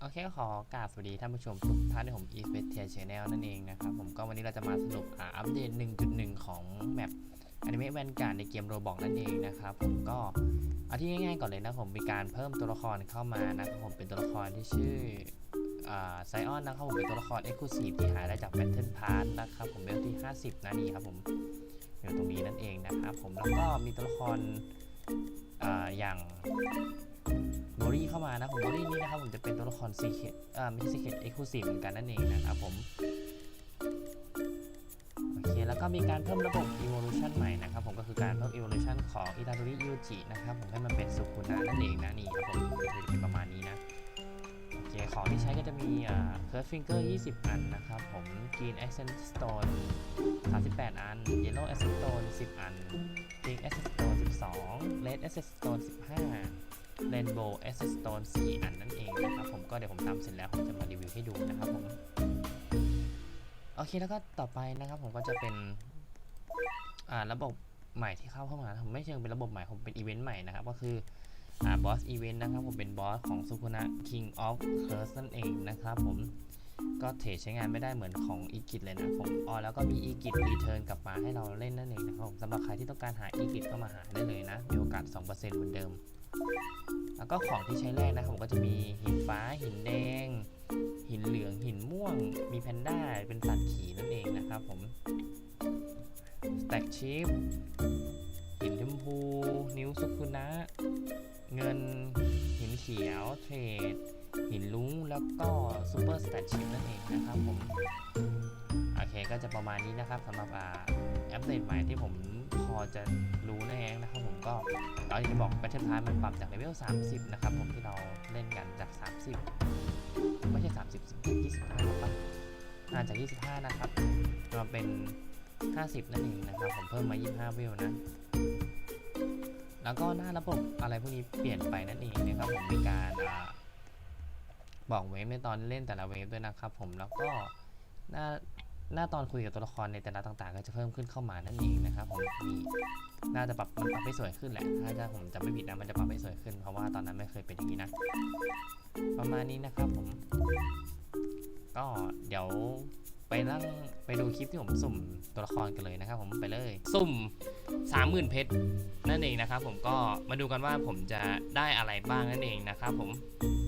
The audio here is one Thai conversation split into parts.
โอเคขอกราบสวัสดีท่านผู้ชมทุกท่านที่ผม e s p e c t a Channel นั่นเองนะครับ ผมก็วันนี้เราจะมาสรุปอัปเดต 1.1 ของแมปอนิเมะแวนการ์ดในเกมโรบอกนั่นเองนะครับ ผมก็เอาที่ง่ายๆก่อนเลยนะผมมีการเพิ่มตัวละครเข้ามานะครับผมเป็นตัวละครที่ชื่อไซออนนะครับผมเป็นตัวละคร Exclusive ที่หาได้จาก Battle Pass นะครับผมเลเวลที่ 50นะนี่ครับผมอยู่ตรงนี้นั่นเองนะครับผมแล้วก็มีตัวละครออย่าง โมรี่เข้ามานะผมโมรี่นี่นะครับผมจะเป็นตัวละครซีเคทอ่อไม่ใช่ซีเคทเอ็กซ์คลูซีฟเหมือนกันนั่นเองนะครับผมโอเคแล้วก็มีการเพิ่มระบบ evolution ใหม่นะครับผมก็คือการเพิ่ม evolution ของอิตาดริยูจินะครับผมให้มันเป็นสุคุนะนั่นเองนะนี่ครับผมจะเป็นประมาณนี้นะโอเคของที่ใช้ก็จะมีอ่า Third Finger 20 อันนะครับผม Green Accent Stone 38 อัน Yellow Accent Stone 10 อัน Pink Accent Stone 12 Red Accent Stone 15 Rainbow Access Stone 4 อันนั่นเองนะครับผมก็เดี๋ยวผมทำเสร็จแล้วผมจะมารีวิวให้ดูนะครับผมโอเคแล้วก็ต่อไปนะครับผมก็จะเป็นอ่าระบบใหม่ที่เข้าเข้ามาผมไม่เชิงเป็นระบบใหม่ผมเป็นอีเวนต์ใหม่นะครับก็คืออ่าบอสอีเวนต์นะครับผมเป็นบอสของสุคุนะ King of Curse นั่นเองนะครับผมก็เทรดใช้งานไม่ได้เหมือนของอีกิทเลยนะผมอ๋อแล้วก็มีอีกิทรีเทิร์นกลับมาให้เราเล่นนั่นเองนะครับผมสำหรับใครที่ต้องการหาอีกิทก็มาหาได้เลยนะมีโอกาส 2%เหมือนเดิม แล้วก็ของที่ใช้แรกนะครับผมก็จะมีหินฟ้าหินแดง หินเหลืองหินม่วง มีแพนด้าเป็นสัตว์ขี่นั่นเองนะครับผมสแต็กชิปหินชมพู นิ้วสุคุนะ เงินหินเขียวเทรดหินลุ้งแล้วก็ซูเปอร์สแตทชิปนั่นเองนะครับผม ก็จะประมาณนี้นะครับสำหรับอ่าอัปเดตใหม่ที่ผมพอจะรู้นั่นเองนะครับผมก็เราจะบอก Battle Pass มันปรับจากเลเวล 30 นะครับผมที่เราเล่นกันจาก 30 ไม่ใช่ 30สิ25หรอปะน่าจะ25 นะครับมาเป็น 50 นั่นเองนะครับ ผมเพิ่มมา 25เวนะ แล้วก็หน้าระบบอะไรพวกนี้เปลี่ยนไปนั่นเองนะครับผมมีการอบอกเวฟในตอนเล่นแต่ละเวฟด้วยนะครับผมแล้วก็หน้า หน้าตอนคุยกับตัวละครในแต่ละต่างๆ ก็จะเพิ่มขึ้นเข้ามานั่นเองนะครับผมมีน่าจะปรับมันปรับให้สวยขึ้นแหละ ถ้าจะผมจะไม่ผิดนะมันจะปรับให้สวยขึ้น เพราะว่าตอนนั้นไม่เคยเป็นอย่างนี้นะ ประมาณนี้นะครับผม ก็เดี๋ยวไปนั่งไปดูคลิปที่ผมสุ่มตัวละครกันเลยนะครับ ผมไปเลย สุ่ม 30,000เพชรนั่นเองนะครับ ผมก็มาดูกันว่าผมจะได้อะไรบ้างนั่นเองนะครับผม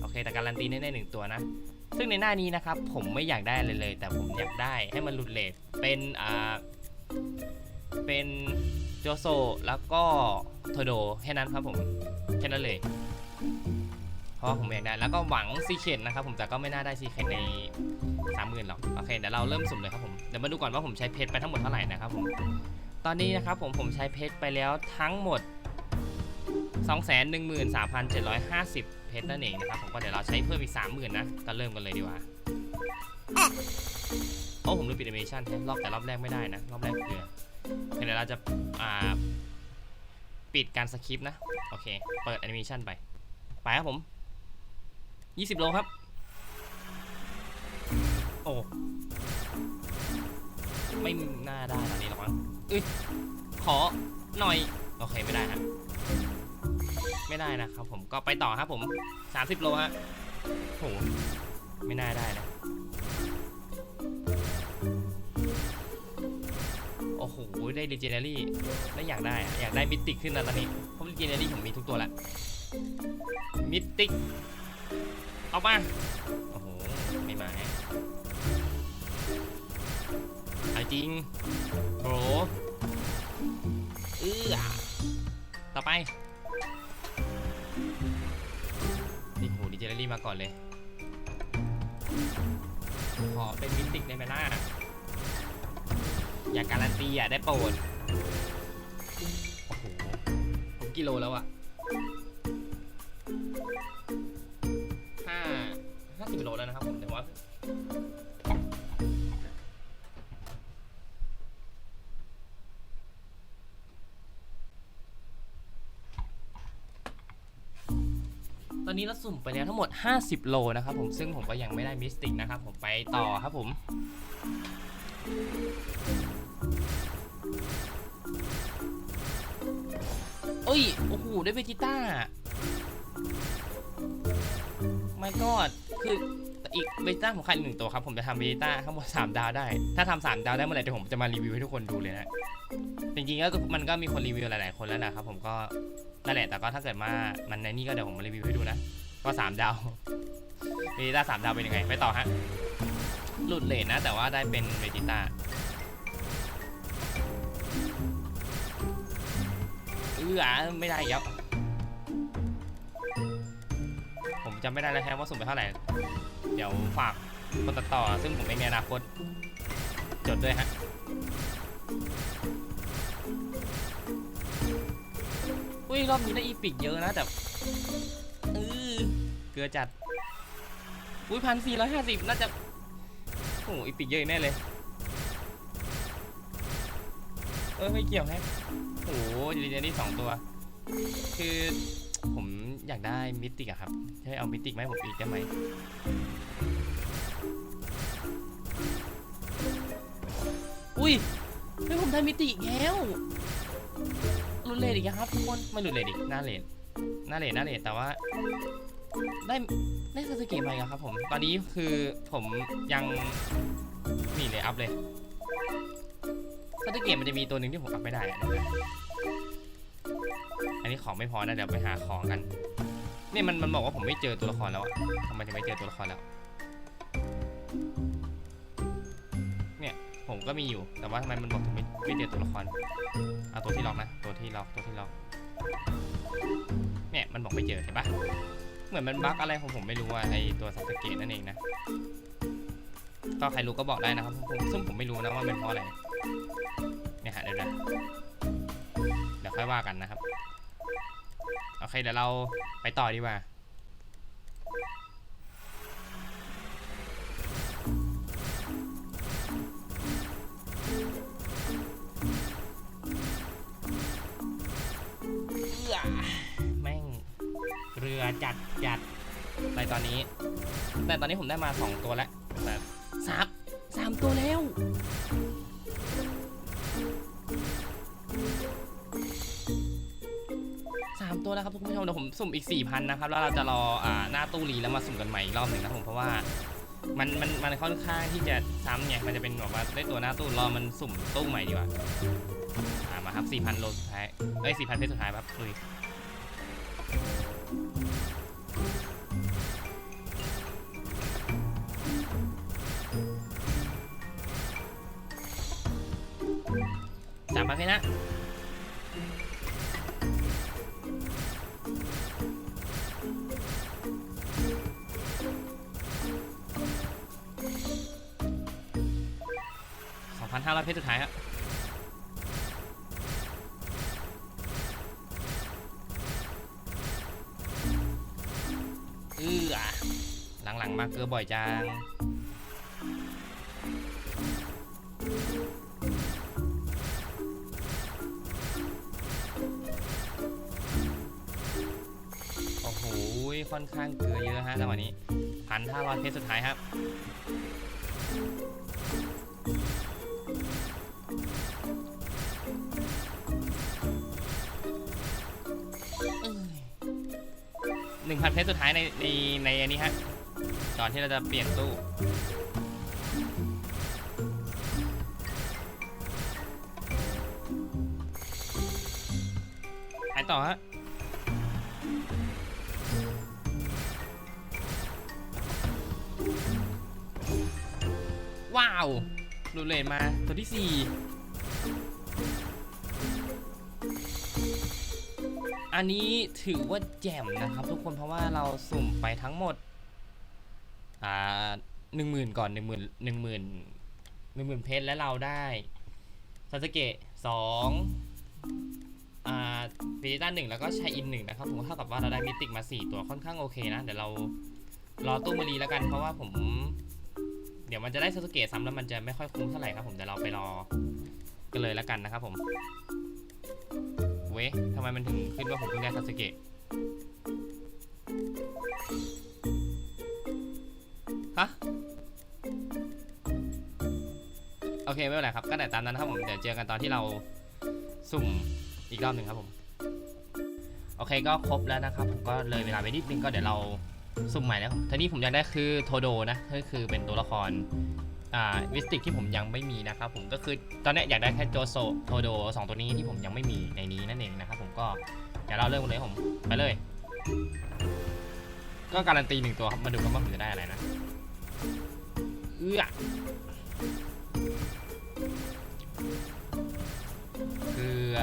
โอเคแต่การันตีแน่ๆหนึ่งตัวนะ ซึ่งในหน้านี้นะครับผมไม่อยากได้เลยเลย แต่ผมอยากได้ให้มันหลุดเลทเป็นอ่าเป็นโจโซแล้วก็โทโดแค่นั้นครับผมแค่นั้นเลยเพราะว่าผมอยากได้แล้วก็หวังซีเคทนะครับผมแต่ก็ไม่น่าได้ซีเคทในสามหมื่นหรอกโอเคเดี๋ยวเราเริ่มสุ่มเลยครับผมเดี๋ยวมาดูก่อนว่าผมใช้เพชรไปทั้งหมดเท่าไหร่นะครับผมตอนนี้นะครับผมผมใช้เพชรไปแล้วทั้งหมด 213,750 เพชรนั่นเองนะครับผมก็เดี๋ยวเราใช้เพิ่มอีก30,000นะก็เริ่มกันเลยดีกว่าโอ้ผมลืมปิดแอนิเมชันรอบแต่รอบแรกไม่ได้นะ รอบแรกเกือเดี๋ยวเราจะอ่าปิดการสคริปต์นะ โอเค เปิดแอนิเมชันไป ไปครับผม 20 โลครับ โอ้ ไม่น่าได้ตอนนี้หรอกมั้งเอ้ยขอหน่อย โอเค ไม่ได้ฮะ ไม่ได้นะครับผมก็ไปต่อครับผม 30 โลฮะโหไม่น่าได้นะโอ้โหได้เ e เจเนอรี่แล้วอยากได้อะอยากได้มิติกขึ้นนะตอนนี้เพราะเ e เจเนอรี่ผมมีทุกตัวแล้วมิติกเอามาโอ้โหไม่มาฮะเอาจริงโบรเออต่อไป เจเนอรี่มาก่อนเลย ขอเป็นมิติกได้ไหมล่ะ อยากการันตีอะได้โปรดโอ้โหผมกิโลแล้วอะ อนนี้เราสุ่มไปแล้วทั้งหมด 50 โลนะครับผมซึ่งผมก็ยังไม่ได้มิสติกนะครับผมไปต่อครับผมเอ้ย โอ้โห ได้เวจิต้าไม่ก็คืออีกเบต้าผมขาดอีกหนึ่งตัวครับ ผมจะทำเบต้าทั้งหมด3ดาวได้ ถ้าทำสามดาวได้เมื่อไหร่เดี๋ยวผมจะมารีวิวให้ทุกคนดูเลยนะ จริงๆก็มันก็มีคนรีวิวหลายๆคนแล้วนะครับผมก็ นั่นแหละแต่ก็ถ้าเกิดมามันในนี่ก็เดี๋ยวผมมารีวิวให้ดูนะก็3ดาวเบต้าสามดาวเป็นยังไงไปต่อฮะหลุดเลทนะ แต่ว่าได้เป็นเบจิต้าเออไม่ได้ยับผมจำไม่ได้แล้วแฮะว่าสุ่มไปเท่าไหร่ เดี๋ยวฝากคนตัดต่อ ซึ่งผมเองในอนาคตจดด้วยฮะ อุ้ยรอบนี้ได้อีพิกเยอะนะแต่เออเกลือจัด อุ้ยพันสี่ร้อยห้าสิบน่าจะโอ้อีพิกเยอะแน่เลยเออไม่เกี่ยวแฮะโอ้โหดีเจนี่สองตัว คือผมอยากได้มิติกอะครับให้เอามิติกไหมผมอีกได้ไหมอุ้ยเฮ้ยผมได้มิติอีกแล้ว รุนเลดอีกครับทุกคนไม่รุนเลดอีกหน้าเลดหน้าเลดหน้าเลดแต่ว่า ได้ได้ซาสึเกะมาอีกแล้วครับ ผม ตอนนี้คือผมยังนี่เลยอัพเลยซาสึเกะมันจะมีตัวหนึ่งที่ผมอัพไม่ได้อะเดี๋ยอันนี้ของไม่พอนะเดี๋ยวไปหาของกันเนี่ยมันมันบอกว่าผมไม่เจอตัวละครแล้วอะทำไมถึงไม่เจอตัวละครแล้ว ผมก็มีอยู่ แต่ว่าทำไมมันบอกถึงไม่ไม่เจอตัวละครเอาตัวที่ล็อกนะ ตัวที่ล็อก ตัวที่ล็อก เนี่ย มันบอกไม่เจอเห็นปะเหมือนมันบั๊กอะไรของผมไม่รู้ว่าไอตัวซับสเกตนั่นเองนะก็ใครรู้ก็บอกได้นะครับผมซึ่งผมไม่รู้นะว่าเป็นเพราะอะไร เนี่ยฮะเดี๋ยวนะเดี๋ยวค่อยว่ากันนะครับ โอเคเดี๋ยวเราไปต่อดีกว่า จัดจัดในตอนนี้ แต่ตอนนี้ผมได้มา2ตัวแล้วแต่สามสามตัวแล้วสามตัวแล้วครับทุกผู้ชมเดี๋ยวผมสุ่มอีก4,000นะครับแล้วเราจะรออ่าหน้าตู้รีแล้วมาสุ่มกันใหม่อีกรอบหนึ่งนะผมเพราะว่ามันมันมันค่อนข้างที่จะซ้ำไงมันจะเป็นแบบว่าได้ตัวหน้าตู้รอมันสุ่มตู้ใหม่ดีกว่าอ่ามาครับ4,000โลสุดท้ายเอ้ย4,000เพชรสุดท้ายครับลุย สามพันเพชรนะ2,500เพชรสุดท้ายครับเออหลังๆมาเกลือบ่อยจัง ค่อนข้างเกลือเยอะฮะจังหวะนี้พันห้าร้อยเพชรสุดท้ายครับหนึ่งพันเพชรสุดท้ายในในในอันนี้ฮะก่อนที่เราจะเปลี่ยนตู้ไปต่อฮะ ว้าวรูเลนมา ตัวที่สี่อันนี้ถือว่าแจ่มนะครับทุกคนเพราะว่าเราสุ่มไปทั้งหมด อ่าหนึ่งหมื่นก่อนหนึ่งหมื่นหนึ่งหมื่นหนึ่งหมื่นเพชรและเราได้ซาสเกะสองอ่าเบจิต้าหนึ่งแล้วก็ชายอินหนึ่งนะครับผมเท่ากับว่าเราได้มิติกมาสี่ตัวค่อนข้างโอเคนะ เดี๋ยวเรารอตู้มารีแล้วกันเพราะว่าผม เดี๋ยวมันจะได้ซาสเกะซ้ำแล้วมันจะไม่ค่อยคุ้มเท่าไหร่ครับผมเดี๋ยวเราไปรอกันเลยแล้วกันนะครับผมเว้ยทำไมมันถึงขึ้นว่าผมเพิ่งได้ซาสึเกะฮะโอเคไม่เป็นไรครับก็แต่ตามนั้นนะครับผมเดี๋ยวเจอกันตอนที่เราสุ่มอีกรอบหนึ่งครับผมโอเคก็ครบแล้วนะครับผมก็เลยเวลาไปนิดนึงก็เดี๋ยวเรา สุ่มใหม่แล้วทีนี้ผมอยากได้คือโทโดนะก็คือเป็นตัวละครอ่าวิสติกที่ผมยังไม่มีนะครับผมก็คือตอนนี้อยากได้แค่โจโซโทโดสองตัวนี้ที่ผมยังไม่มีในนี้นั่นเองนะครับผมก็อย่าเล่าเรื่องเลยผมไปเลย ก็การันตีหนึ่งตัวครับมาดูกันว่าผมจะได้อะไรนะเอื้อเกลือ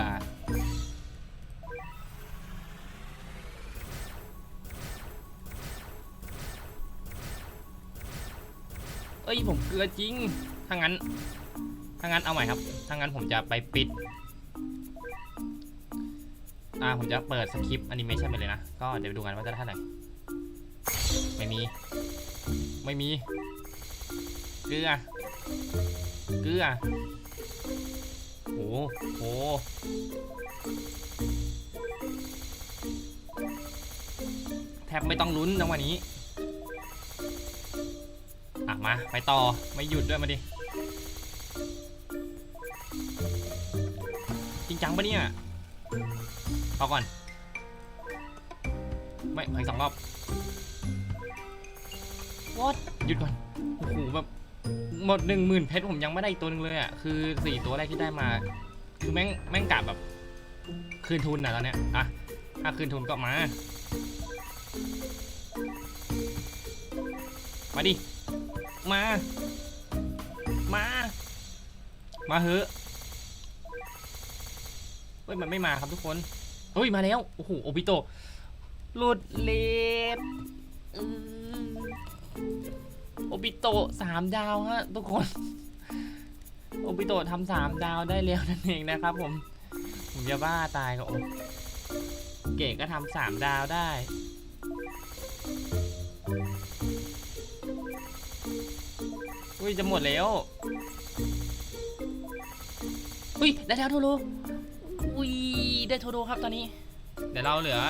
เอ้ยผมเกลือจริงถ้างั้นถ้างั้นเอาใหม่ครับถ้างั้นผมจะไปปิด อ่าผมจะเปิดสคริปต์แอนิเมชันไปเลยนะ ก็เดี๋ยวดูกันว่าจะท่าไหร่ไม่มี ไม่มี เกลือ เกลือ โอ้โหแทบไม่ต้องลุ้นจังหวะนี้ มา ไปต่อ ไม่หยุดด้วยมาดิ จริงจังปะเนี่ยเอาก่อน ไม่ขออีกสองรอบวอดหยุดก่อน โอ้โหแบบหมดหนึ่งหมื่นเพชรผมยังไม่ได้ตัวนึงเลยอะ คือสี่ตัวแรกที่ได้มา คือแม่งแม่งกะแบบ คืนทุนอะตอนเนี้ย อะ ถ้าคืนทุนก็มา มาดิ มา มา มาเหอะเฮ้ย มันไม่มาครับทุกคน เฮ้ย มาแล้ว โอ้โห โอบิโตะหลุดเลดอืมโอบิโตะสามดาวฮะทุกคน โอบิโตะทำสามดาวได้แล้วนั่นเองนะครับผม ผมจะบ้าตายกับโอเก๋ก็ทำสามดาวได้ อุ้ยจะหมดแล้ว อุ้ยได้แล้วโทโรอุ้ยได้โทโรครับตอนนี้ เดี๋ยวเราเหลือ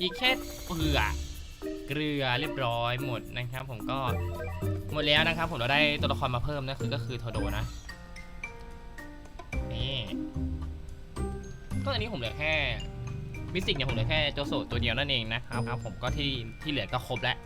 อีกแค่เปลือกเกลือเรียบร้อยหมดนะครับ ผมก็หมดแล้วนะครับ ผมเราได้ตัวละครมาเพิ่มนะคือก็คือโทโดนะนี่ก็ตอนนี้ผมเหลือแค่มิสติกเนี่ยผมเหลือแค่โจโซตัวเดียวนั่นเองนะครับครับผมก็ที่ที่เหลือก็ครบแล้ว